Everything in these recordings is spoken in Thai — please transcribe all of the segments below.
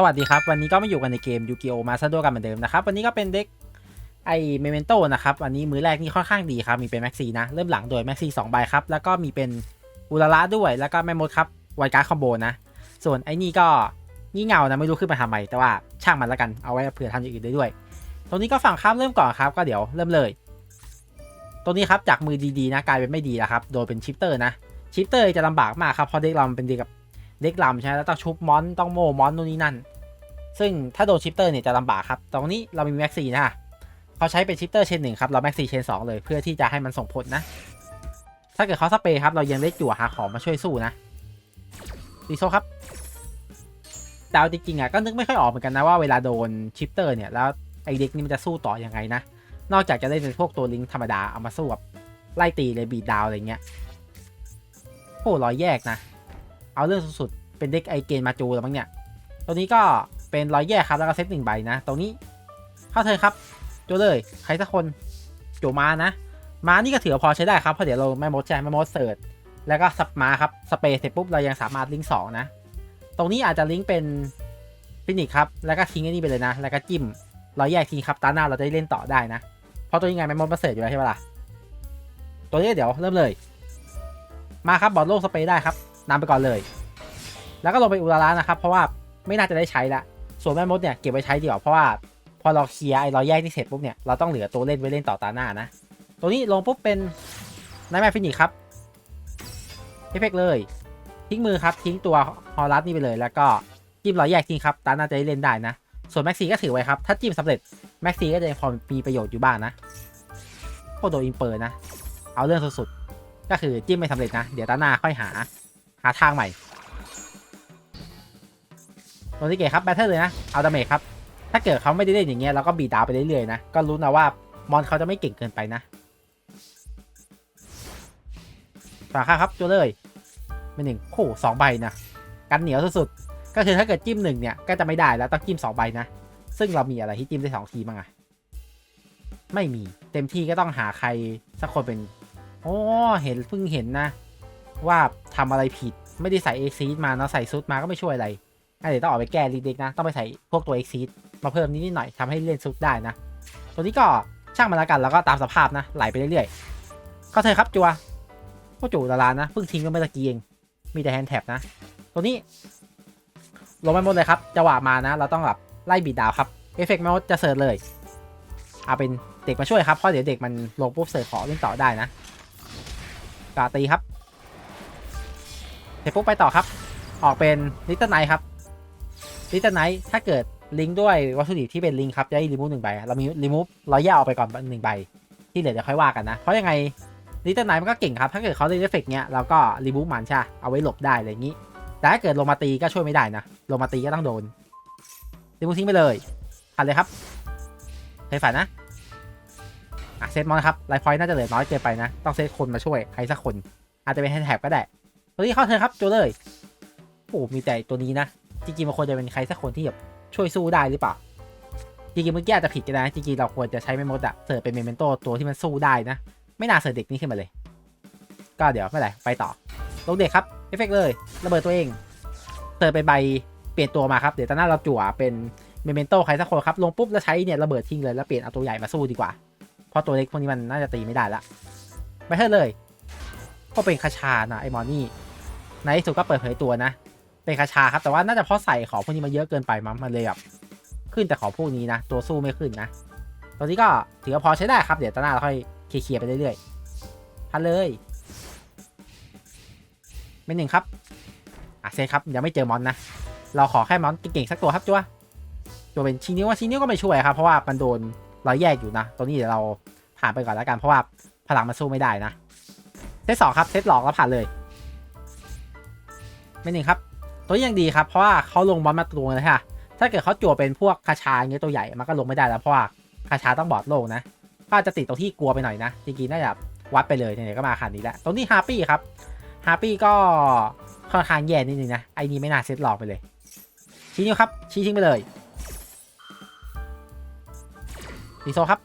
สวัสดีครับ วันนี้ก็มาอยู่กันในเกมยูกิโอมาซาโดกันเหมือนเดิมนะครับ วันนี้ก็เป็นเด็กไอเมเมนโตนะครับวันนี้มือแรกนี่ค่อนข้างดีครับ มีเป็นแม็กซีนะ เริ่มหลังโดยแม็กซีสองใบครับ แล้วก็มีเป็นอุลาระด้วย แล้วก็แม่มดครับไวการ์ดคอมโบนะ ส่วนไอ้นี่ก็งี่เงานะ ไม่รู้ขึ้นมาทำไม แต่ว่าช่างมันแล้วกัน เอาไว้เผื่อทำอย่างอื่นได้ด้วย ตรงนี้ก็ฝั่งข้ามเริ่มก่อนครับ ก็เดี๋ยวเริ่มเลย ตรงนี้ครับจากมือดีๆนะกลายเป็นไม่ดีแล้วครับ โดยเป็นชิปเตอร์นะ ชิปเตอร์จะลำบากมากครับ เพราะเด็กเราเป็นเด็กกับ เด็กลำใช่ไหมแล้วต้องชุบมอนต้องโมมอนนู่นนี่นั่น ซึ่งถ้าโดนชิปเตอร์เนี่ยจะลำบากครับ ตรงนี้เรามีแม็กซีนะเขาใช้เป็นชิปเตอร์เชนหนึ่งครับเราแม็กซีเชนสองเลยเพื่อที่จะให้มันส่งผลนะ ถ้าเกิดเขาสเปรย์ครับเรายังได้จั่วหาของมาช่วยสู้นะดีโซครับดาวจริงๆอะก็นึกไม่ค่อยออกเหมือนกันนะว่าเวลาโดนชิปเตอร์เนี่ยแล้วไอเด็กนี่มันจะสู้ต่ออยังไงนะนอกจากจะได้เป็นพวกตัวลิงธรรมดาเอามาสู้แบบไล่ตีเลยบีดดาวอะไรเงี้ยโอ้รอยแยกนะ เอาเรื่องสุดๆ เป็นเด็กไอเกนมาจูแล้วมั้งเนี่ย ตัวนี้ก็เป็นรอยแยกครับ แล้วก็เซตหนึ่งใบนะ ตรงนี้เข้าเธอครับโจเลย ใครสักคนโจมานะ มานี่ก็ถือพอใช้ได้ครับ เพราะเดี๋ยวเราไม่มดใช่ไม่มดเสิร์ชแล้วก็สับมาครับ สเปรเสร็จปุ๊บเรายังสามารถลิงก์สองนะ ตรงนี้อาจจะลิงก์เป็นฟินิกครับ แล้วก็ทิ้งไอ้นี่ไปเลยนะ แล้วก็จิ้มรอยแยกทิ้งครับ ตาหน้าเราจะได้เล่นต่อได้นะ เพราะตัวนี้ไงไม่มดมาเสิร์ชอยู่แล้วใช่ปะล่ะ ตัวนี้เดี๋ยวเริ่มเลย มาครับบอลโลกสเปรได้ครับ นำไปก่อนเลย แล้วก็ลงไปอุราระนะครับ เพราะว่าไม่น่าจะได้ใช้ละส่วนแม่มดเนี่ยเก็บไว้ใช้ดีกว่าเพราะว่าพอเราเคลียร์ไอ้เราแยกที่เสร็จปุ๊บเนี่ยเราต้องเหลือตัวเล่นไว้เล่นต่อตาหน้านะ ตัวนี้ลงปุ๊บเป็นนายแมฟินิกครับเอฟเฟกเลย ทิ้งมือครับทิ้งตัวฮอลัสนี่ไปเลย แล้วก็จิ้มรอยแยกทิ้งครับตาหน้าจะได้เล่นได้นะ ส่วนแม็กซีก็ถือไว้ครับถ้าจิ้มสำเร็จแม็กซีก็จะพอมีประโยชน์อยู่บ้างนะโคโดอินเปอร์นะ เอาเรื่องสุดๆก็คือจิ้มไม่สำเร็จนะ เดี๋ยวตาหน้าค่อยหา หาทางใหม่โนติเกะครับแบทเทิลเลยนะ เอาดาเมจครับ ถ้าเกิดเขาไม่ได้เล่นอย่างเงี้ยเราก็บีดดาวไปเรื่อยๆนะ ก็รู้นะว่ามอนเขาจะไม่เก่งเกินไปนะฝากค่าครับตัวเลยเป็นหนึ่งโอ้สองใบนะ กันเหนียวสุดๆ ก็คือถ้าเกิดจิ้มหนึ่งเนี่ย ก็จะไม่ได้แล้วต้องจิ้มสองใบนะ ซึ่งเรามีอะไรที่จิ้มได้สองทีมั้งอะไม่มี เต็มที่ก็ต้องหาใครสักคนเป็น โอ้ เห็นเพิ่งเห็นนะ ว่าทำอะไรผิดไม่ได้ใส่เอ็กซีมาเนาะใส่ซุดมาก็ไม่ช่วยอะไรเดี๋ยวต้องออกไปแก้ลิเด็กนะ ต้องไปใส่พวกตัว e x ็กมาเพิ่มนิดหน่อยทำให้เล่นซุปได้นะ ตัวนี้ก็ช่างมันละกันแล้วก็ตามสภาพนะไหลไปเรื่อยๆก็เธอครับจัวก็จูดารานะเพิ่งทิ้งก็เมื่อตะกี้เองมีแต่แฮนด์แท็บนะ ตัวนี้ลงไปหมดเลยครับจังหวะมานะ เราต้องแบบไล่บีดดาวครับเอฟเฟกต์แมวจะเสิร์ชเลยเอาเป็นเด็กมาช่วยครับเพราะเดี๋ยวเด็กมันลงปุ๊บเสิร์ชขอเล่นต่อได้นะกาตีครับ เสร็จปุ๊บไปต่อครับ ออกเป็นลิตเติ้ลไนท์ครับลิตเติ้ลไนท์ถ้าเกิดลิงก์ด้วยวัตถุดิบที่เป็นลิงก์ครับจะได้รีมูฟหนึ่งใบเรามีรีมูฟรอยแยกออกไปก่อนหนึ่งใบ ที่เหลือเดี๋ยวค่อยว่ากันนะ เพราะยังไงลิตเติ้ลไนท์มันก็เก่งครับ ถ้าเกิดเขาได้เอฟเฟกต์เนี้ยเราก็รีมูฟมันใช่เอาไว้หลบได้อะไรอย่างนี้ แต่ถ้าเกิดลงมาตีก็ช่วยไม่ได้นะลงมาตีก็ต้องโดนรีมูฟทิ้งไปเลยผ่านเลยครับใครฝันนะอะเซตมอนครับไลฟ์พอยต์น่าจะเหลือน้อยเกินไปนะ ต้องเซตคนมาช่วยใครสักคน อาจจะเป็นแฮนด์แท็บก็ได้ ตัวนี้เข้าเธอครับโจเลยโอ้มีแต่ตัวนี้นะจริงๆมันควรจะเป็นใครสักคนที่แบบช่วยสู้ได้หรือเปล่าจริงๆเมื่อกี้อาจจะผิดกันนะจริงๆเราควรจะใช้เมมโมดอะเสิร์ฟเป็นเมมเมนโตตัวที่มันสู้ได้นะ ไม่น่าเสิร์ฟเด็กนี้ขึ้นมาเลย ก็เดี๋ยวไม่เป็นไรไปต่อลงเด็กครับเอฟเฟกเลยระเบิดตัวเองเสิร์ฟเป็นใบเปลี่ยนตัวมาครับเดี๋ยวตอนหน้าเราจั่วเป็นเมมเมนโตใครสักคนครับลงปุ๊บแล้วใช้เนี่ยระเบิดทิ้งเลยแล้วเปลี่ยนเอาตัวใหญ่มาสู้ดีกว่าเพราะตัวเล็กพวกนี้มันน่าจะตีไม่ได้ละไปเถอะเลยก็เป็นคาชานะไอมอนี่ ในที่สุดก็เปิดเผยตัวนะ เป็นคาชาครับ แต่ว่าน่าจะเพราะใส่ของพวกนี้มาเยอะเกินไปมั้งมันเลยแบบขึ้นแต่ของพวกนี้นะ ตัวสู้ไม่ขึ้นนะตอนนี้ก็ถือว่าพอใช้ได้ครับ เดี๋ยวตอนหน้าเราค่อยเคลียร์ไปเรื่อยๆพันเลยเป็นหนึ่งครับอะเซตครับยังไม่เจอมอนนะ เราขอแค่มอนเก่งๆสักตัวครับจัวจัวเป็นชินิ้วว่าชินิ้วก็ไม่ช่วยครับ เพราะว่ามันโดนเรอยแยกอยู่นะ ตัวนี้เดี๋ยวเราผ่านไปก่อนแล้วกันเพราะว่าพลังมันสู้ไม่ได้นะเซตสองครับเซตหลอกแล้วผ่านเลย ไม่หนึ่งครับ ตัวนี้ยังดีครับ เพราะว่าเขาลงบอลมาตัวเลยค่ะ ถ้าเกิดเขาจั่วเป็นพวกคาชาอย่างเงี้ยตัวใหญ่มันก็ลงไม่ได้แล้วเพราะว่าคาชาต้องบอดโลกนะก็าจะติดตรงที่กลัวไปหน่อยนะจริงๆน่าจะวัดไปเลยเนี่ยก็มาขนาดนี้แล้วตรงนี้ฮาร์ปี้ครับฮาร์ปี้ก็ค่อนข้างแย่นิดนึงนะไอ้นี้ไม่น่าเซตหลอกไปเลย ชี้นิ้วครับ ชี้ทิ้งไปเลยดีโซครับ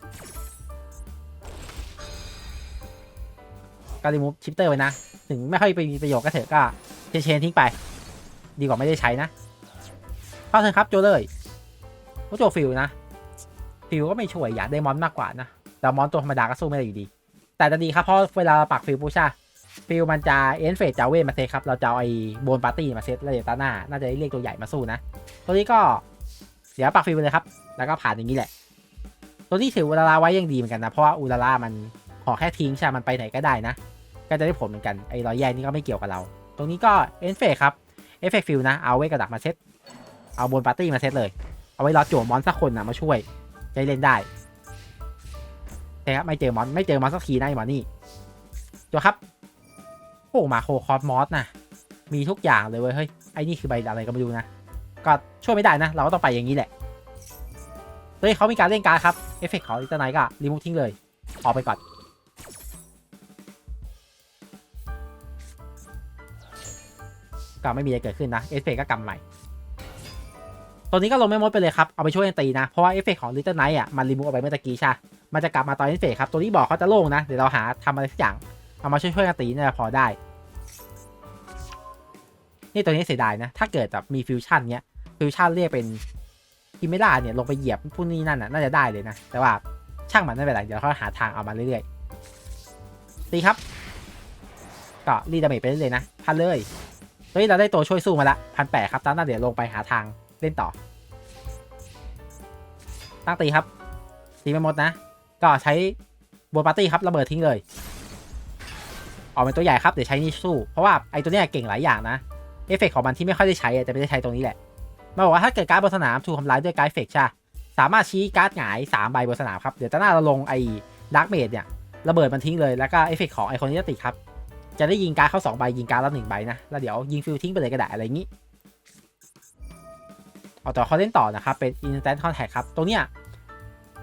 ก็รีมูฟชิปเตอร์ไว้นะ ถึงไม่ค่อยไปมีประโยชน์ก็เถอะก็ เชนทิ้งไป ดีกว่าไม่ได้ใช้นะเข้าเถอะครับโจเลยโอ้โจฟิลนะ ฟิลก็ไม่ช่วยอยากได้มอนมากกว่านะแต่มอนตัวธรรมดาก็สู้ไม่ได้อยู่ดี แต่จะดีครับเพราะเวลาปักฟิลปูชาฟิลมันจะเอ็นเฟสจาเวมาเซตครับเราจะเอาไอ้โบนปาร์ตี้มาเซตแล้วเดี๋ยวตาหน้าน่าจะได้เรียกตัวใหญ่มาสู้นะ ตัวนี้ก็เดี๋ยวปักฟิลไปเลยครับแล้วก็ผ่านอย่างนี้แหละ ตัวนี้ถืออุลาลาไว้ยังดีเหมือนกันนะเพราะว่าอุลาลามันขอแค่ทิ้งใช่มันไปไหนก็ได้นะ ก็จะได้ผลเหมือนกันไอ้รอยแยกนี่ก็ไม่เกี่ยวกับเรา ตรงนี้ก็เอ็นเฟสครับเอฟเฟกฟิลนะเอาไว้กระดักมาเซตเอาบนปาร์ตี้มาเซตเลย เอาไว้รอจั่วมอนสักคนนะมาช่วยจะเล่นได้แต่ครับไม่เจอมอนไม่เจอมอนสักทีนะไอ้มอนี่จั่ครับโอ้มาโคคอสมอสนะมีทุกอย่างเลยเว้ยเฮ้ยไอ้นี่คือใบอะไรก็ไม่รู้นะก็ช่วยไม่ได้นะ เราก็ต้องไปอย่างนี้แหละเฮ้ยเขามีการเล่นการครับเอฟเฟกต์ของลิตเติ้ลไนก็รีมูฟทิ้งเลยออกไปก่อน ก็ไม่มีอะไรเกิดขึ้นนะเอฟเฟกก็กำใหม่ตัวนี้ก็ลงไม่มดไปเลยครับ เอาไปช่วยกันตีนะ เพราะว่าเอฟเฟกของ Little Knight อะมันรีมูฟออกไปเมื่อตะกี้ใช่ มันจะกลับมาตอนเอฟเฟกครับ ตัวนี้บอกเขาจะโล่งนะ เดี๋ยวเราหาทำอะไรสักอย่าง เอามาช่วยๆกันตีเนี่ยพอได้ นี่ตัวนี้เสียดายนะ ถ้าเกิดแบบมีฟิวชั่นเนี้ย ฟิวชั่นเรียกเป็นกิเมล่าเนี่ยลงไปเหยียบพวกนี้นั่นน่ะน่าจะได้เลยนะ แต่ว่าช่างมันไม่เป็นไร เดี๋ยวเขาหาทางเอามาเรื่อยๆ ตีครับ ก็รีดาเมจไปเรื่อยๆนะพันเลย เฮ้ยเราได้ตัวช่วยสู้มาละพันแปดครับตอนนั้นเดี๋ยวลงไปหาทางเล่นต่อ ตั้งตีครับตีไม่หมดนะ ก็ใช้บัวปาร์ตี้ครับระเบิดทิ้งเลย ออกเป็นตัวใหญ่ครับเดี๋ยวใช้นี่สู้ เพราะว่าไอตัวเนี้ยเก่งหลายอย่างนะเอฟเฟกของมันที่ไม่ค่อยได้ใช้จะไม่ได้ใช้ตรงนี้แหละมาบอกว่าถ้าเกิดการ์ดบนสนามถูกทำร้ายด้วยการ์ดเอฟเฟกใช่สามารถชี้การ์ดหงายสามใบบนสนามครับเดี๋ยวตอนหน้าเราลงไอ้ดักเมดเนี่ยระเบิดมันทิ้งเลยแล้วก็เอฟเฟกของไอคนนี้จะติดครับ จะได้ยิงการเข้าสองใบยิงการละหนึ่งใบนะ แล้วเดี๋ยวยิงฟิลทิ้งไปเลยก็ได้อะไรอย่างนี้ เอาต่อเขาเล่นต่อนะครับ เป็น instant contact ครับตรงเนี้ย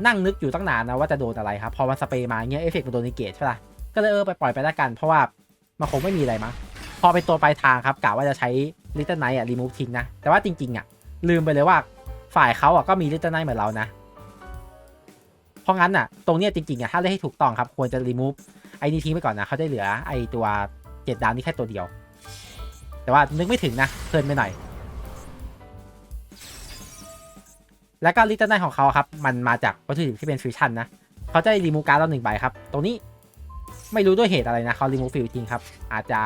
นั่งนึกอยู่ตั้งนานนะว่าจะโดนอะไรครับ พอมันสเปรย์มาเงี้ยเอฟเฟกต์มันโดนนิเกตใช่ปะก็เลยเออไปปล่อยไปล้วกัน เพราะว่ามันคงไม่มีอะไรมั้ง พอเป็นตัวปลายทางครับกะว่าจะใช้ Little Knight อะ remove ทิ้งนะ แต่ว่าจริงๆอะลืมไปเลยว่าฝ่ายเขาอะก็มี Little Knight เหมือนเรานะ เพราะงั้นอะตรงเนี้ยจริงๆอะถ้าเล่นให้ถูกต้องครับควรจะ remove ไอ้นี่ทิ้งไปก่อนนะเขาได้เหลือไอ้ตัวเจ็ดดาวนี่แค่ตัวเดียว แต่ว่านึกไม่ถึงนะเพลินไปหน่อย แล้วก็ลิตเติ้ลไนของเขาครับ มันมาจากวัตถุดิบที่เป็นฟิวชั่นนะเขาจะรีมูการ์ดเราหนึ่งใบครับ ตรงนี้ไม่รู้ด้วยเหตุอะไรนะเขารีมูฟิวจริงครับ อาจจะ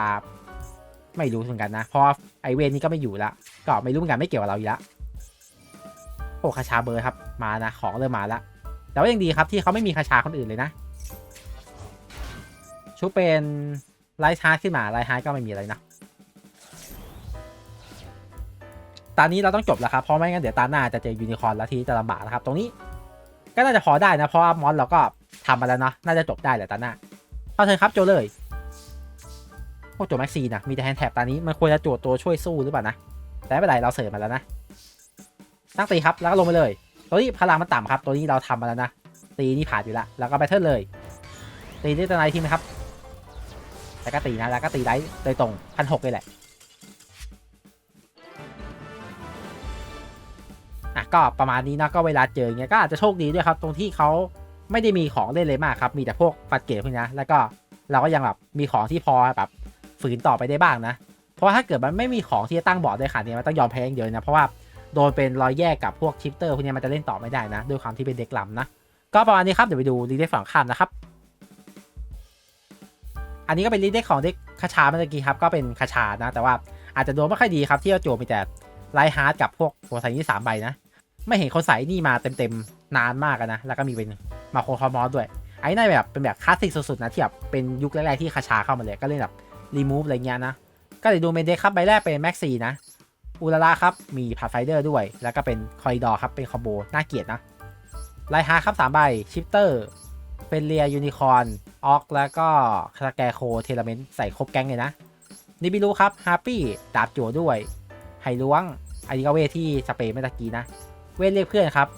ไม่รู้เหมือนกันนะ เพราะไอเวนนี่ก็ไม่อยู่ละก็ไม่รู้เหมือนกันไม่เกี่ยวกับเราอีกละโอ้คาชาเบอร์ครับมานะของเริ่มมาละแต่ว่ายังดีครับที่เขาไม่มีคาชาคนอื่นเลยนะ ชุบเป็นไลท์ฮาร์ดขึ้นมาไลท์ฮาร์ดก็ไม่มีอะไรนะตอนนี้เราต้องจบแล้วครับ เพราะไม่งั้นเดี๋ยวตาหน้าจะเจอยูนิคอร์นแล้วทีจะลำบากนะครับ ตรงนี้ก็น่าจะพอได้นะ เพราะว่ามอนเราก็ทำมาแล้วเนาะน่าจะจบได้แหละตาหน้าเข้าเชิญครับโจเลยโอ้โจแม็กซีนะมีแต่แฮนด์แท็บตอนนี้มันควรจะโจตัวช่วยสู้หรือเปล่านะแต่ไม่เป็นไรเราเสริมมาแล้วนะตั้งตีครับแล้วก็ลงไปเลย ตัวนี้พลังมันต่ำครับ ตัวนี้เราทำมาแล้วนะตีนี่ผ่านอยู่แล้วแล้วก็แบทเทิลเลยตีได้ตัวไหนทีไหมครับ แล้วก็ตีนะแล้วก็ตีได้โดยตรงพันหกเลยแหละอะก็ประมาณนี้นะก็เวลาเจออย่างเงี้ยก็อาจจะโชคดีด้วยครับ ตรงที่เขาไม่ได้มีของเล่นเลยมากครับ มีแต่พวกปัดเกตพวกนี้แล้วก็เราก็ยังแบบมีของที่พอแบบฝืนต่อไปได้บ้างนะ เพราะถ้าเกิดมันไม่มีของที่จะตั้งบอร์ดได้ขนาดนี้มันต้องยอมแพ้อย่างเดียวนะเพราะว่าโดนเป็นรอยแยกกับพวกชิปเตอร์พวกนี้มันจะเล่นต่อไม่ได้นะด้วยความที่เป็นเด็กลำนะก็ประมาณนี้ครับเดี๋ยวไปดูรีเดฝั่งข้ามนะครับ อันนี้ก็เป็นรีเด็กของเด็กคาชาเมื่อกี้ครับก็เป็นคาชานะ แต่ว่าอาจจะโดนไม่ค่อยดีครับที่เอาโจมีแต่ไลท์ฮาร์ดกับพวกหัวใส่นี่สามใบนะ ไม่เห็นคนใส่นี่มาเต็มๆนานมากนะ แล้วก็มีเป็นมาโครคอมอสด้วยไอ้นี่นแบบเป็นแบบคลาสสิกสุดๆนะที่แบบเป็นยุคแรกๆที่คาชาเข้ามาเลยก็เล่นแบบรีมูฟอะไรเงี้ยนะ ก็เดี๋ยวดูเมนเดคครับใบแรกเป็นแม็กซีนะอูลาลาครับมีพาไฟเดอร์ด้วย แล้วก็เป็นคอยดอครับเป็นคอมโบน่าเกลียดนะไลฮาร์ครับสามใบชิปเตอร์เป็นเรียยูนิคอน ออกแล้วก็คาแกโคเทเลเมนต์ใส่ครบแก๊งเลยนะนิบิลูครับฮาร์ปี้ดาบจั่วด้วยไฮล้วงอันนี้ก็เวทที่สเปรย์เมื่อกี้นะ เวทเรียกเพื่อนครับ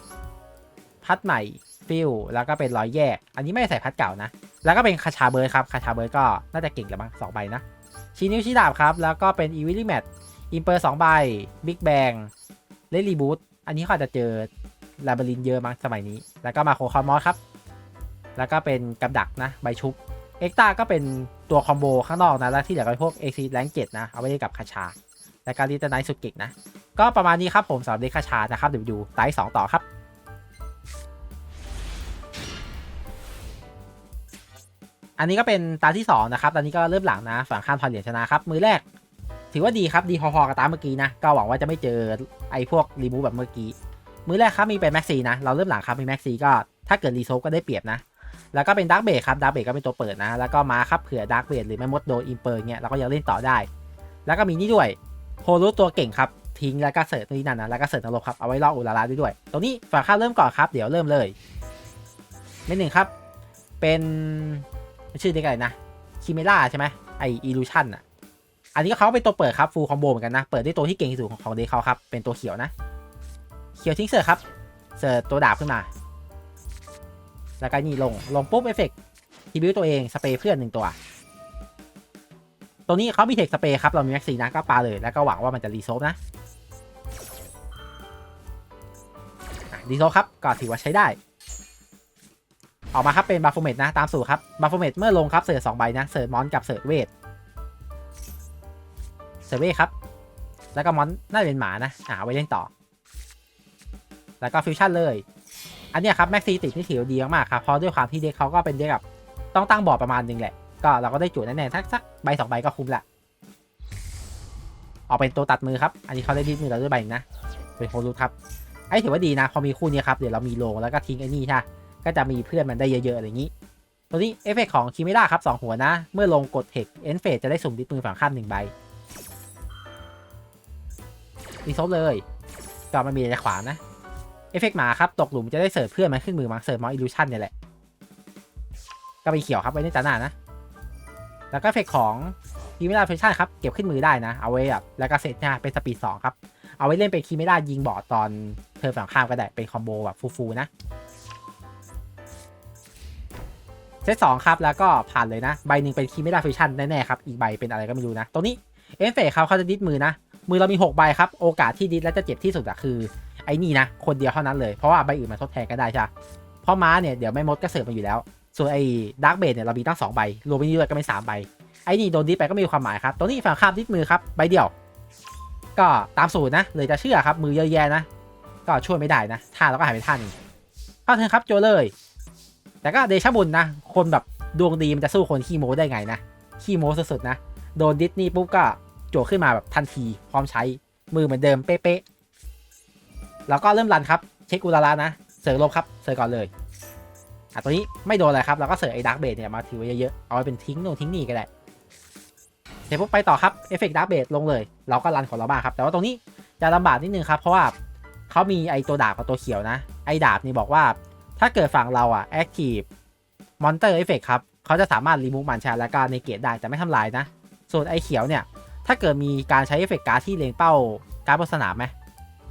พัดใหม่ฟิลแล้วก็เป็นรอยแยก อันนี้ไม่ใส่พัดเก่านะ แล้วก็เป็นคาชาเบิร์ดครับคาชาเบิร์ดก็น่าจะเก่งแล้วมั้งสองใบนะชีนิวชีดาบครับ แล้วก็เป็นอีวิลลี่แมทอิมเปอร์สองใบบิ๊กแบงเลรีบูทอันนี้เขาอาจจะเจอลาบรินเยอะมั้งสมัยนี้ แล้วก็มาโคคอมอสครับ แล้วก็เป็นกับดักนะใบชุบเอ็กตาก็เป็นตัวคอมโบข้างนอกนะแล้วที่เหลือก็พวกเอ็กซีแรงเจ็ดนะเอาไว้เล่นกับคาชา และการดีตไนสุดเก่งนะ ก็ประมาณนี้ครับผมสำหรับเดคาชานะครับเดี๋ยวดูไตสองต่อครับอันนี้ก็เป็นตาที่ 2 นะครับ ตอนนี้ก็เริ่มหลังนะ ฝั่งข้ามทอนเหรียญชนะครับ มือแรก ถือว่าดีครับ ดีพอๆกับตาเมื่อกี้นะ ก็หวังว่าจะไม่เจอไอ้พวกรีมูฟแบบเมื่อกี้ มือแรกครับมีเป็นแม็กซีนะ เราเริ่มหลังครับมีแม็กซีก็ถ้าเกิดรีโซฟก็ได้เปรียบนะ แล้วก็เป็นดักเบดครับดักเบดก็เป็นตัวเปิดนะ แล้วก็มาครับเผื่อดักเบดหรือไม่มดโดนอิมเปอร์เงี้ยเราก็ยังเล่นต่อได้ แล้วก็มีนี่ด้วยโฮรุตัวเก่งครับทิ้งแล้วก็เสิร์ฟนี่นั่นนะแล้วก็เสิร์ฟนรกครับเอาไว้ล่ออุลาลาด้ด้วย ตรงนี้ฝั่งข้าเริ่มก่อนครับเดี๋ยวเริ่มเลยเม็ดหนึ่งครับ เป็นชื่อเด็กอะไรนะคิเมล่าใช่ไหมไออีลูชันอะอันนี้ก็เขาเป็นตัวเปิดครับฟูลคอมโบเหมือนกันนะ เปิดด้วยตัวที่เก่งที่สุดของเด็กเขาครับเป็นตัวเขียวนะ เขียวทิ้งเสิร์ฟครับเสิร์ฟตัวดาบขึ้นมา แล้วก็นี่ลง ลงปุ๊บเอฟเฟกต์ทีบิวตัวเอง สเปรย์เพื่อนหนึ่งตัว ตัวนี้เขามีเทคสเปรย์ครับ เรามีแม็กซีนะก็ปาเลย แล้วก็หวังว่ามันจะรีโซฟนะรีโซฟครับก็ถือว่าใช้ได้ ออกมาครับเป็นบัฟโฟเมตนะ ตามสูตรครับบัฟโฟเมตเมื่อลงครับเสิร์ฟสองใบนะเสิร์ฟมอนกับเสิร์ฟเวทเสิร์ฟเวทครับ แล้วก็มอนน่าจะเป็นหมานะอ่าเอาไว้เล่นต่อ แล้วก็ฟิวชั่นเลย อันนี้ครับแม็กซีติดนี่ถือดีมากๆครับเพราะด้วยความที่เด็กเขาก็เป็นเด็กแบบต้องตั้งบอร์ดประมาณนึงแหละ ก็เราก็ได้จุดแน่ๆสักสักใบสองใบก็คุ้มละออกเป็นตัวตัดมือครับ อันนี้เขาได้ดิสมือเราด้วยใบนะ เป็นโฮลูครับ ไอ้ถือว่าดีนะ พอมีคู่นี้ครับเดี๋ยวเรามีโลแล้วก็ทิ้งไอ้นี่ใช่ก็จะมีเพื่อนมันได้เยอะๆอะไรอย่างนี้ ตัวนี้เอฟเฟกของคิเมล่าครับสองหัวนะ เมื่อลงกดเทคเอนเฟสจะได้สุ่มดิสมือฝั่งข้ามหนึ่งใบรีซบเลยก็มันมีอะไรขวางนะ เอฟเฟกต์หมาครับ ตกหลุมจะได้เสิร์ฟเพื่อนมันขึ้นมือมาเสิร์ฟมออิลูชันเนี่ยแหละ ก็ไปเขียวครับไว้ในตาหน้านะ แล้วก็เอฟเฟกต์ของคีเมล่าเฟชั่นครับ เก็บขึ้นมือได้นะ เอาไว้แบบแล้วก็เซตน้าเป็นสปีดสองครับ เอาไว้เล่นเป็นคีเมล่ายิงบอดตอนเธอฝั่งข้ามก็ได้เป็นคอมโบแบบฟูๆนะเซตสองครับแล้วก็ผ่านเลยนะ ใบหนึ่งเป็นคีเมล่าเฟชั่นแน่ๆครับ อีกใบเป็นอะไรก็ไม่รู้นะ ตรงนี้เอฟเฟกต์ครับเขาจะดิสมือนะ มือเรามี 6 ใบครับ โอกาสที่ดิสแล้วจะเจ็บที่สุดอะคือ ไอ้นี่นะ คนเดียวเท่านั้นเลย เพราะว่าใบอื่นมันทดแทนก็ได้ใช่เพราะม้าเนี่ยเดี๋ยวไม่มดก็เสิร์ฟมาอยู่แล้ว ส่วนไอ้ดาร์กเบดเนี่ยเรามีตั้ง2ใบรวมไปนี่ด้วยก็เป็น3ใบไอ้นี่โดนดิสไปก็ไม่มีความหมายครับตัวนี้ฝั่งข้ามดิสมือครับใบเดียว ก็ตามสูตรนะเลยจะเชื่อครับมือเยอะแยะนะ ก็ช่วยไม่ได้นะท่าเราก็หายไปท่านึงเข้าเทิร์นครับโจเลย แต่ก็เดชบุญนะ คนแบบดวงดีมันจะสู้คนขี้โม้ได้ไงนะขี้โม้สุดๆนะ โดนดิสนี่ปุ๊บก็โจขึ้นมาแบบทันทีพร้อมใช้มือเหมือนเดิมเป๊ะๆ แล้วก็เริ่มรันครับ เช็คอุลาลานะ เสิร์ฟลบครับ เสิร์ฟก่อนเลยอะตัวนี้ไม่โดนอะไรครับแล้วก็เสิร์ฟไอ้ดักเบดเนี่ยมาถือไว้เยอะๆ เอาไว้เป็นทิ้งโน่นทิ้งนี่ก็ได้เสร็จปุ๊บไปต่อครับ เอฟเฟกต์ดักเบดลงเลย เราก็รันของเราบ้างครับ แต่ว่าตรงนี้จะลำบากนิดนึงครับ เพราะว่าเขามีไอ้ตัวดาบกับตัวเขียวนะ ไอ้ดาบนี่บอกว่า ถ้าเกิดฝั่งเราอะแอคทีฟมอนเตอร์เอฟเฟกครับเขาจะสามารถรีมูฟมันชาแล้วก็ในเกตได้แต่ไม่ทำลายนะ ส่วนไอ้เขียวเนี่ยถ้าเกิดมีการใช้เอฟเฟกต์การ์ที่เลงเป้าการ์ดบนสนามไหม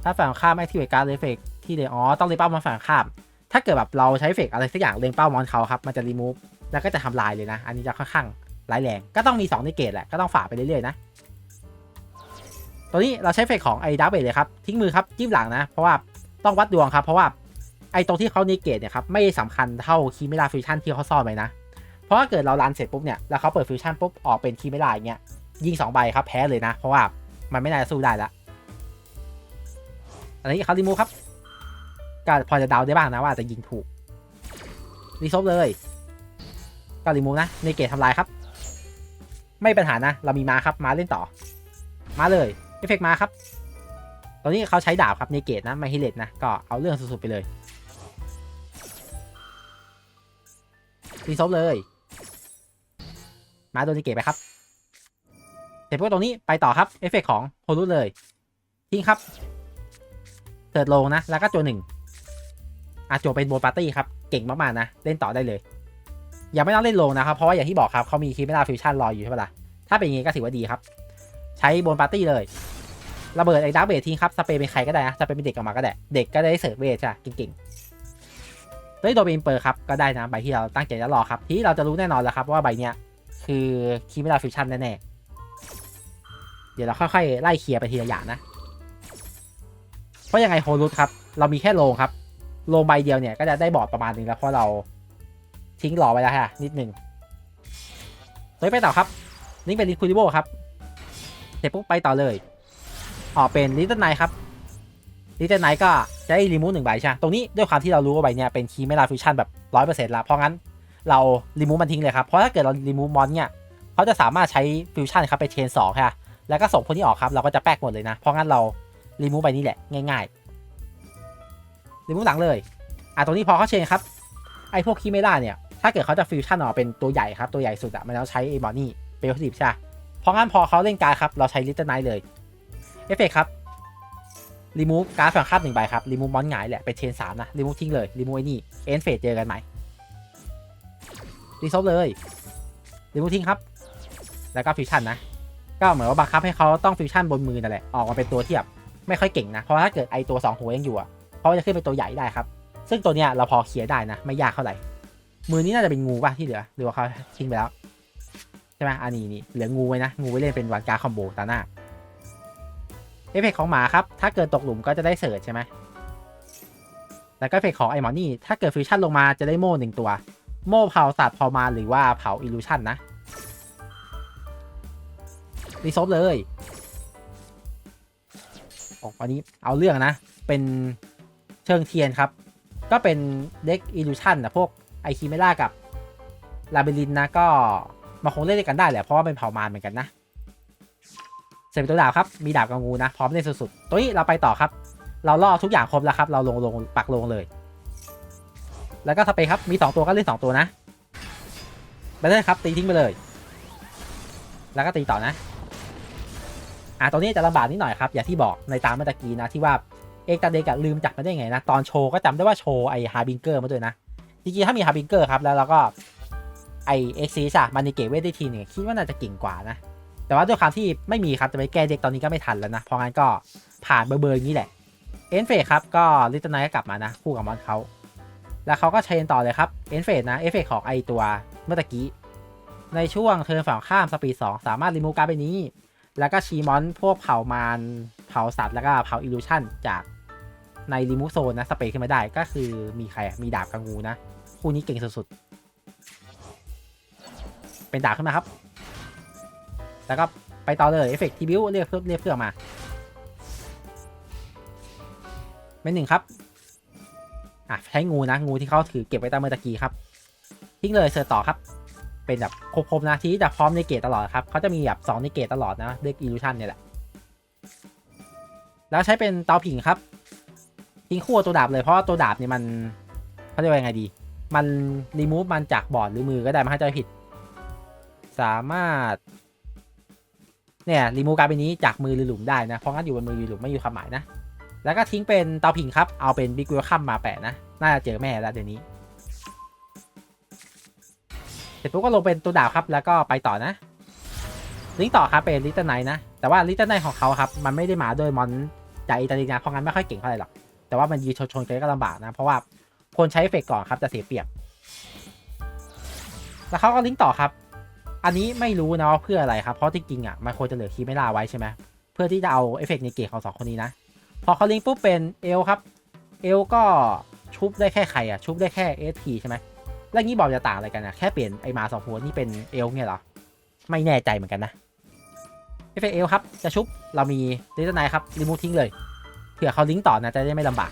ถ้าฝั่งข้ามแอคทีเวตการ์ดเอฟเฟกที่เล็งอ๋อต้องเล็งเป้ามอนฝั่งข้าม ถ้าเกิดแบบเราใช้เฟกอะไรสักอย่างเล็งเป้ามอนเขาครับมันจะรีมูฟแล้วก็จะทำลายเลยนะ อันนี้จะค่อนข้างร้ายแรงก็ต้องมี2ในเกตแหละก็ต้องฝ่าไปเรื่อยๆนะตัวนี้เราใช้เฟกของไอ้ดับเบิลเลยครับทิ้งมือครับจิ้มหลังนะ เพราะว่าต้องวัดดวงครับเพราะว่าไอ้ตรงที่เขาเนเกตเนี่ยครับไม่สำคัญเท่าคีเมลาฟิวชั่นที่เขาซ่อนไว้นะเพราะว่าเกิดเรารันเสร็จปุ๊บเนี่ยแล้วเขาเปิดฟิวชั่นปุ๊บออกเป็นคีเมลาอย่างเงี้ยยิงสองใบครับแพ้เลยนะ เพราะว่ามันไม่น่าจะสู้ได้ละ อันนี้เขารีมูครับก็พอจะเดาได้บ้างนะว่าจะยิงถูกรีซบเลยก็รีมูนะในเกตทำลายครับ ไม่ปัญหานะ เรามีมาครับมาเล่นต่อ มาเลยเอฟเฟกมาครับ ตอนนี้เขาใช้ดาบครับในเกตนะไม่ฮิเลตนะก็เอาเรื่องสุดๆไปเลยรีซบเลย มาโดนในเกตไปครับเสร็จปุ๊บตรงนี้ไปต่อครับเอฟเฟกของโฮลุเลยทิ้งครับ เติร์ดลงนะ แล้วก็โจหนึ่งอาโจเป็นโบนปาร์ตี้ครับ เก่งมากๆนะ เล่นต่อได้เลย อย่าไม่ต้องเล่นโลงนะครับ เพราะว่าอย่างที่บอกครับเขามีคีเมล่าฟิวชั่นรออยู่ใช่ปะล่ะ ถ้าเป็นอย่างงี้ก็ถือว่าดีครับ ใช้โบนปาร์ตี้เลย ระเบิดไอ้ดักเบททิ้งครับ สเปรย์เป็นใครก็ได้นะจะเป็นเด็กออกมาก็ได้ เด็กก็ได้เสิร์ฟเวทใช่เก่งๆเฮ้ยโดนเป็นเปอร์ครับ ก็ได้นะใบที่เราตั้งใจจะรอครับ ที่เราจะรู้แน่นอนแล้วครับว่าใบเนี้ยคือคีเมล่าฟิวชั่นแน่ๆ เดี๋ยวเราค่อยๆไล่เคลียร์ไปทีละอย่างนะ เพราะยังไงโฮลุตครับ เรามีแค่โลงครับ โลงใบเดียวเนี่ยก็จะได้บอร์ดประมาณนึงแล้วเพราะเราทิ้งหล่อไว้แล้วฮะนิดนึงตัวไปต่อครับ นี่เป็นลิคูดิโบครับ เสร็จปุ๊บไปต่อเลยออกเป็นลิตเติ้ลไนครับลิตเติ้ลไนก็จะได้รีมูฟหนึ่งใบใช่ไหมตรงนี้ด้วยความที่เรารู้ว่าใบเนี้ยเป็นคีย์เมลาฟิวชั่นแบบร้อยเปอร์เซ็นต์ละเพราะงั้นเรารีมูฟมันทิ้งเลยครับ เพราะถ้าเกิดเรารีมูฟมอนเนี่ยเขาจะสามารถใช้ฟิวชั่นครับไปเชนสองค่ะแล้วก็ส่งคนที่ออกครับเราก็จะแป๊กหมดเลยนะ เพราะงั้นเรา รีมูฟใบนี้แหละง่ายๆรีมูฟหลังเลยอะตรงนี้พอเขาเชนครับไอพวกคีเมลาเนี่ยถ้าเกิดเขาจะฟิวชั่นออกเป็นตัวใหญ่ครับตัวใหญ่สุดอะมันต้องใช้ไอ้บอนี่เปลสิบใช่เพราะงั้นพอเขาเล่นการครับเราใช้ลิตเติ้ลไนท์เลยเอฟเฟกครับรีมูฟการ์ดฝั่งข้ามหนึ่งใบครับรีมูฟมอนหงายแหละเป็นเชนสามนะรีมูฟทิ้งเลยรีมูฟไอ้นี่เอ็นเฟสเจอกันไหมรีโซฟเลยรีมูฟทิ้งครับ แล้วก็ฟิวชั่นนะ ก็เหมือนว่าบังคับให้เขาต้องฟิวชั่นบนมือนั่นแหละออกมาเป็นตัวเที่แบบ ไม่ค่อยเก่งนะ เพราะถ้าเกิดไอตัวสองหัวยังอยู่อะเขาะจะขึ้นเป็นตัวใหญ่ได้ครับ ซึ่งตัวเนี้ยเราพอเคลียร์ได้นะ ไม่ยากเท่าไหร่ มือนี้น่าจะเป็นงูป่ะที่เหลือ หรือว่าเขาทิ้งไปแล้วใช่ไหมอันนี้นี่เหลืองูไว้นะ งูไว้เล่นเป็นวันการคอมโบตาหน้า เอฟเฟกของหมาครับ ถ้าเกิดตกหลุมก็จะได้เสิร์ชใช่ไหมแล้วก็เอฟเฟกของไอหมอนี่ ถ้าเกิดฟิวชั่นลงมาจะได้โม่หนึ่งตัว โม่เผาสัตว์พอมาหรือว่าเผาอิลูชันนะรีซอฟเลย ออกอันนี้เอาเรื่องนะ เป็นเชิงเทียนครับ ก็เป็นเด็กอิลูชันนะพวกไอคิเมล่ากับลาเบลินนะก็มาคงเล่นด้วยกันได้แหละเพราะว่าเป็นเผ่ามารเหมือนกันนะเสร็จเป็นตัวดาบครับ มีดาบกับงูนะ พร้อมเล่นสุดๆ ตัวนี้เราไปต่อครับ เราล่อทุกอย่างครบแล้วครับ เราลงลงปักลงเลย แล้วก็สเปรครับ มี 2 ตัวก็เล่น2ตัวนะไปเลยครับตีทิ้งไปเลย แล้วก็ตีต่อนะ อะตัวนี้จะลำบากนิดหน่อยครับ อย่างที่บอกในตามเมื่อตะกี้นะที่ว่าเอกตาเดกอะลืมจับมาได้ไงนะ ตอนโชว์ก็จำได้ว่าโชว์ไอฮาร์บิงเกอร์มาด้วยนะ จริงๆ ถ้ามีฮาร์บิงเกอร์ครับ แล้วเราก็ไอเอ็กซีซ่ะมันในเกตเวทได้ทีหนึ่งคิดว่าน่าจะเก่งกว่านะ แต่ว่าด้วยความที่ไม่มีครับ จะไปแก้เด็กตอนนี้ก็ไม่ทันแล้วนะ เพราะงั้นก็ผ่านเบอร์เบอร์งนี้แหละ เอ็นเฟสครับ ก็ลิตเติ้ลไนท์ก็กลับมานะ คู่กับมอนเขา แล้วเขาก็เชนต่อเลยครับ เอ็นเฟสนะ เอฟเฟกของไอตัวเมื่อตะกี้ ในช่วงเทิร์นฝั่งข้ามสปีด2สามารถรีมูฟการ์ดใบนี้ แล้วก็ชีมอนพวกเผามารเผาสัตว์แล้วก็เผาอิลูชันจากในรีมูโซนนะสเปรย์ขึ้นมาได้ก็คือมีใครมีดาบกังูนะ คู่นี้เก่งสุดๆ เป็นดาบขึ้นมาครับ แล้วก็ไปต่อเลยเอฟเฟกทีบิวเรียกเพื่อเรียกเพื่อนมาเป็นหนึ่งครับอะใช้งูนะงูที่เขาถือเก็บไว้ตามเมื่อตะกี้ครับ ทิ้งเลยเสิร์ต่อครับ เป็นแบบครบๆนะที่จะพร้อมในเกตตลอดครับเขาจะมีแบบสองในเกตตลอดนะเด็กอิลูชันเนี่ยแหละ แล้วใช้เป็นเตาผิงครับทิ้งคู่ตัวดาบเลยเพราะตัวดาบเนี่ยมันเขาเรียกว่ายังไงดี มันรีมูฟมันจากบอร์ดหรือมือก็ได้ไม่ให้ใจผิด สามารถ เนี่ยรีมูฟการ์ดใบนี้จากมือหรือหลุมได้นะเพราะงั้นอยู่บนมือหรือหลุมไม่มีความหมายนะแล้วก็ทิ้งเป็นเตาผิงครับ เอาเป็นบิ๊กเวลคัมมาแปะนะ น่าจะเจอแม่แล้วเดี๋ยวนี้ เสร็จปุ๊บก็ลงเป็นตัวดาบครับ แล้วก็ไปต่อนะ ลิงต่อครับเป็นลิตเติ้ลไนนะ แต่ว่าลิตเติ้ลไนของเขาครับ มันไม่ได้มาด้วยมอนจากอิตาลีนะ เพราะงั้นไม่ค่อยเก่งเท่าไหร่หรอก แต่ว่ามันยืนชนชนกันก็ลำบากนะ เพราะว่าคนใช้เฟกต์ก่อนครับจะเสียเปรียบ แล้วเขาก็ลิงต่อครับ อันนี้ไม่รู้นะว่าเพื่ออะไรครับ เพราะที่จริงอะมันควรจะเหลือคีไม่ล่าไว้ใช่ไหมเพื่อที่จะเอาเอฟเฟกต์ในเกตของสองคนนี้นะ พอเขาลิงปุ๊บเป็นเอลครับ เอลก็ชุบได้แค่ใครอะ ชุบได้แค่เอสพีใช่ไหม แล้วงี้บอกจะต่างอะไรกันอะแค่เปลี่ยนไอหมาสองหัวนี่เป็นเอลเนี่ยเหรอ ไม่แน่ใจเหมือนกันนะเอฟเอลครับ จะชุบ เรามีลิตเติ้ลไนครับรีมูททิ้งเลยเผื่อเขาลิงก์ต่อนะจะได้ไม่ลำบาก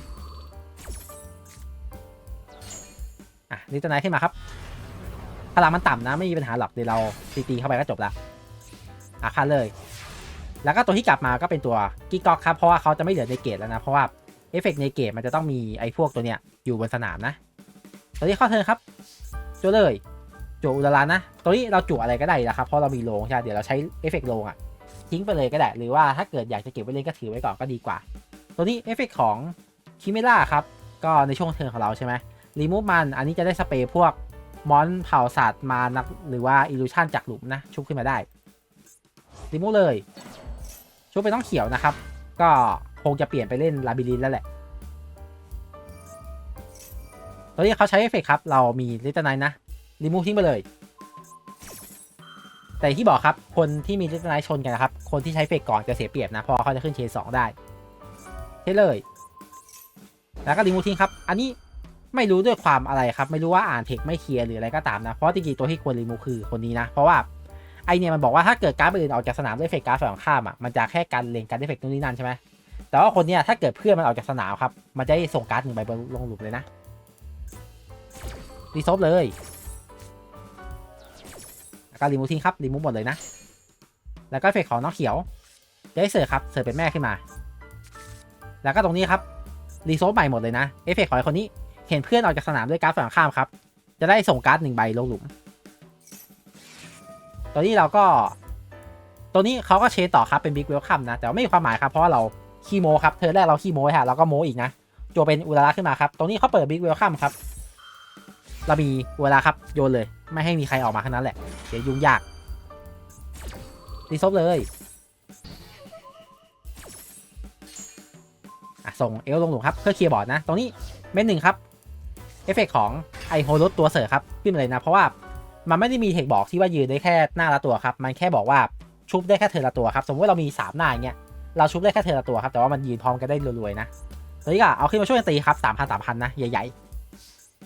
อะลิตเติ้ลไนขึ้นมาครับพลังมันต่ำนะไม่มีปัญหาหรอกเดี๋ยวเราตีๆเข้าไปก็จบละอะคันเลย แล้วก็ตัวที่กลับมาก็เป็นตัวกิกก๊อกครับเพราะว่าเขาจะไม่เหลือในเกตแล้วนะเพราะว่าเอฟเฟกในเกตมันจะต้องมีไอ้พวกตัวเนี้ยอยู่บนสนามนะตัวนี้เข้าเทิร์นครับ จุเลยจุอุลาลานะตัวนี้เราจุอะไรก็ได้นะครับเพราะเรามีโลงใช่เดี๋ยวเราใช้เอฟเฟกต์โลงอะทิ้งไปเลยก็ได้ หรือว่าถ้าเกิดอยากจะเก็บไว้เล่นก็ถือไว้ก่อนก็ดีกว่า ตัวนี้เอฟเฟกของคิเมล่าครับก็ในช่วงเทิร์นของเราใช่ไหมรีมูฟมันอันนี้จะได้สเปรย์พวกมอนเผาสัตว์มานักหรือว่าอิลูชันจากหลุมนะชุบขึ้นมาได้รีมูฟเลยชุดเป็นต้องเขียวนะครับ ก็คงจะเปลี่ยนไปเล่นลาบิลินแล้วแหละ ตอนนี้เขาใช้เอฟเฟกครับ เรามีลิตไนนะรีมูฟทิ้งไปเลย แต่ที่บอกครับคนที่มีลิตไนชนกันนะครับ คนที่ใช้เฟกก่อนจะเสียเปรียบนะเพราะเขาจะขึ้นเชนสองได้เทเลย แล้วก็รีมูฟทิ้งครับ อันนี้ไม่รู้ด้วยความอะไรครับ ไม่รู้ว่าอ่านเทคไม่เคลียร์หรืออะไรก็ตามนะ เพราะจริงๆตัวที่ควรรีมูฟคือคนนี้นะ เพราะว่าไอเนี่ยมันบอกว่าถ้าเกิดการ์ดอื่นออกจากสนามด้วยเฟกการ์ดฝั่งข้ามอะมันจะแค่การเลงการเอฟเฟกต์นู่นนี่นั่นใช่ไหมแต่ว่าคนเนี้ยถ้าเกิดเพื่อนมันออกจากสนามครับ มันจะส่งการ์ดหนึ่งใบลงหลุมเลยนะ รีซอฟเลยแล้วก็รีมูทิ้งครับรีมูหมดเลยนะ แล้วก็เอฟเฟกของน้องเขียวจะได้เสิร์ฟครับเสิร์ฟเป็นแม่ขึ้นมา แล้วก็ตรงนี้ครับรีโซฟใหม่หมดเลยนะเอฟเฟกของไอคนนี้เห็นเพื่อนออกจากสนามด้วยการ์ดฝั่งข้ามครับ จะได้ส่งการ์ดหนึ่งใบลงหลุมตัวนี้เราก็ตัวนี้เขาก็เชนต่อครับเป็นบิ๊กเวลคัมนะ แต่ไม่มีความหมายครับ เพราะว่าเราขี้โมครับ เธอแรกเราขี้โมฮะเราก็โมอีกนะ โจเป็นอุลาระขึ้นมาครับ ตรงนี้เขาเปิดบิ๊กเวลคัมครับ เรามีเวลาครับโยนเลย ไม่ให้มีใครออกมาแค่นั้นแหละเดี๋ยวยุ่งยากรีซบเลยอะส่งเอลลงหลุมครับเพื่อเคลียร์บอร์ดนะ ตรงนี้เม็ดหนึ่งครับ เอฟเฟกของไอโฮลดตัวเสริร์ครับ ขึ้นมาเลยนะ เพราะว่ามันไม่ได้มีเทคบอกที่ว่ายืนได้แค่หน้าละตัวครับ มันแค่บอกว่าชุบได้แค่เธอละตัวครับ สมมติว่าเรามี 3 หน้าอย่างเงี้ยเราชุบได้แค่เธอละตัวครับ แต่ว่ามันยืนพร้อมกันได้รวยๆนะตัวนี้ก็เอาขึ้นมาช่วยตีครับสามพันสามพันนะ ใหญ่ๆ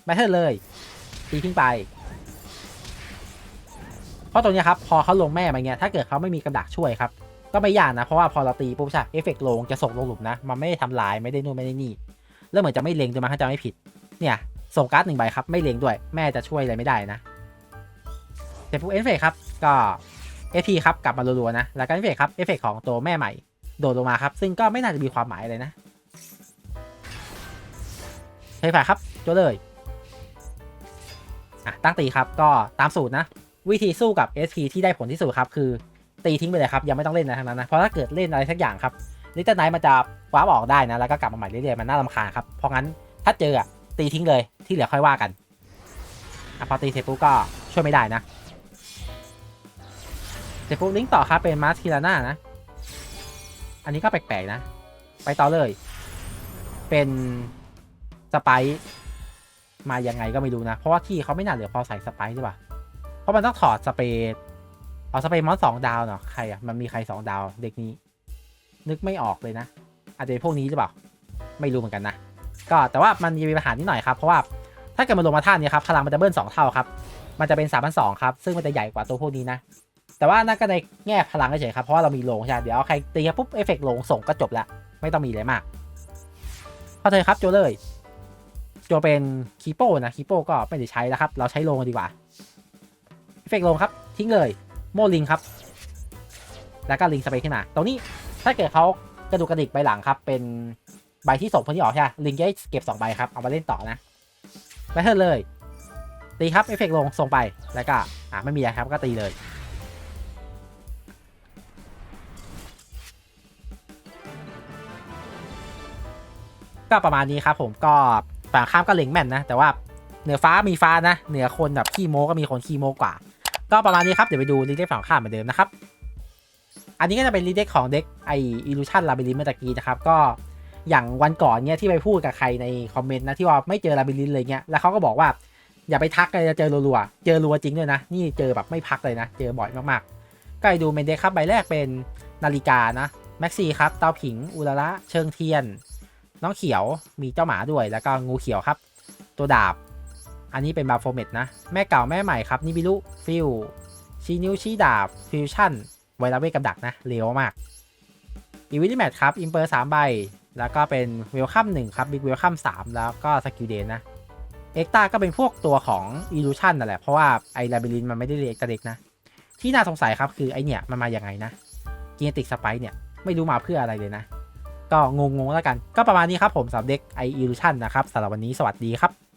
แมทเทอร์เลย ตีทิ้งไป เพราะตรงนี้ครับ พอเขาลงแม่มาเงี้ย ถ้าเกิดเขาไม่มีกระดักช่วยครับ ก็ไม่ยากนะ เพราะว่าพอเราตีปุ๊บใช่เอฟเฟกต์ลงจะส่งลงหลุมนะ มันไม่ได้ทำลายไม่ได้นู่นไม่ได้นี่เรื่องเหมือนจะไม่เล็งด้วยมั้งถ้าจะไม่ผิด เนี่ย ส่งการ์ดหนึ่งใบครับ ไม่เล็งด้วย แม่จะช่วยอะไรไม่ได้นะเสร็จปุ๊บเอฟเฟกครับ ก็เอฟพีครับกลับมารัวๆนะ แล้วก็เอฟเฟกครับ เอฟเฟกของตัวแม่ใหม่ โดดลงมาครับ ซึ่งก็ไม่น่าจะมีความหมายเลยนะเฮ้ยฝ่ายครับโจเลย อะตั้งตีครับก็ตามสูตรนะ วิธีสู้กับ SP ที่ได้ผลที่สุดครับคือตีทิ้งไปเลยครับยังไม่ต้องเล่นนะทั้งนั้นนะเพราะถ้าเกิดเล่นอะไรสักอย่างครับลิตเติ้ลไนท์มันจะว้าออกได้นะแล้วก็กลับมาใหม่เรื่อยๆมันน่ารำคาญครับเพราะงั้นถ้าเจออะตีทิ้งเลยที่เหลือค่อยว่ากันอพอตีเสร็จปุ๊บก็ช่วยไม่ได้นะเสร็จปุ๊บลิงก์ต่อครับเป็นมาร์ทิลาน่านะ อันนี้ก็แปลกๆนะ ไปต่อเลย เป็นสไปซ์ มายังไงก็ไม่รู้นะ เพราะว่าที่เขาไม่น่าเหลือพอใส่สไปซ์ใช่ปะเพราะมันต้องถอดสเปรย์เอาสเปรย์มอสสองดาวเนาะใครอะมันมีใครสองดาวเด็กนี้ นึกไม่ออกเลยนะ อาจจะเป็นพวกนี้หรือเปล่า ไม่รู้เหมือนกันนะ ก็แต่ว่ามันมีปัญหานิดหน่อยครับ เพราะว่าถ้าเกิดมันลงมาท่านี้ครับพลังมันจะเบิ้ลสองเท่าครับ มันจะเป็น3 2 0 0ครับ ซึ่งมันจะใหญ่กว่าตัวพวกนี้นะ แต่ว่านั่นก็ในแง่พลังเฉยครับ เพราะว่าเรามีโลงใช่ไหมเดี๋ยวเอาใครตีปุ๊บเอฟเฟกต์โลงส่งก็จบละ ไม่ต้องมีอะไรมากเข้าใจครับโจเลย โจเป็นคีโป้นะคีโป้ก็ไม่ได้ใช้แล้วครับ เราใช้โลงกันดีกว่าเอฟเฟกโลงครับ ทิ้งเลย โมลิงครับ แล้วก็ลิงสเปซขึ้นมาตรงนี้ถ้าเกิดเขากระดูกกระดิกไปหลังครับ เป็นใบที่ส่งคนที่ออกใช่ไหมลิงจะเก็บ2ใบครับ เอามาเล่นต่อนะแบทเทิลเลยตีครับเอฟเฟกลงส่งไปแล้วก็อ่าไม่มีอะไรครับก็ตีเลยก็ประมาณนี้ครับผมก็ ฝั่งข้ามก็เล็งแม่นนะ แต่ว่าเหนือฟ้ามีฟ้านะ เหนือคนแบบขี้โมก็มีคนขี้โมกว่า ก็ประมาณนี้ครับ เดี๋ยวไปดูรีเด็กฝั่งข้ามเหมือนเดิมนะครับ อันนี้ก็จะเป็นรีเด็กของเด็กไออิลูชันลาบิลินเมื่อตะกี้นะครับ ก็อย่างวันก่อนเนี่ยที่ไปพูดกับใครในคอมเมนต์นะที่ว่าไม่เจอลาบิลินเลยเงี้ยแล้วเขาก็บอกว่าอย่าไปทักเลยจะเจอรัวๆ เจอรัวจริงด้วยนะ นี่เจอแบบไม่พักเลยนะ เจอบ่อยมากๆ ก็ไปดูเมนเด็กครับใบแรกเป็นนาฬิกานะ แม็กซี่ครับ เตาผิง อุลระ เชิงเทียน น้องเขียวมีเจ้าหมาด้วย แล้วก็งูเขียวครับ ตัวดาบ อันนี้เป็นบาโฟเมตนะ แม่เก่าแม่ใหม่ครับนิบิลุฟิลชีนิวชี้ดาบฟิวชั่นไวรัสเวกับดักนะเร็วมากอีวิลิแมทครับอิมเปอร์สามใบ แล้วก็เป็นเวลคัมหนึ่งครับบิ๊กเวลคัมสามแล้วก็สกิลเดนนะเอ็กตาก็เป็นพวกตัวของอิลูชันนั่นแหละ เพราะว่าไอลาบิลินมันไม่ได้เรียกตะเด็กนะ ที่น่าสงสัยครับคือไอเนี่ยมันมาอย่างไงนะเกียติกสไปเนี่ยไม่รู้มาเพื่ออะไรเลยนะ ก็งงๆแล้วกัน ก็ประมาณนี้ครับผมสำหรับเด็กไออิลูชันนะครับสำหรับวันนี้สวัสดีครับ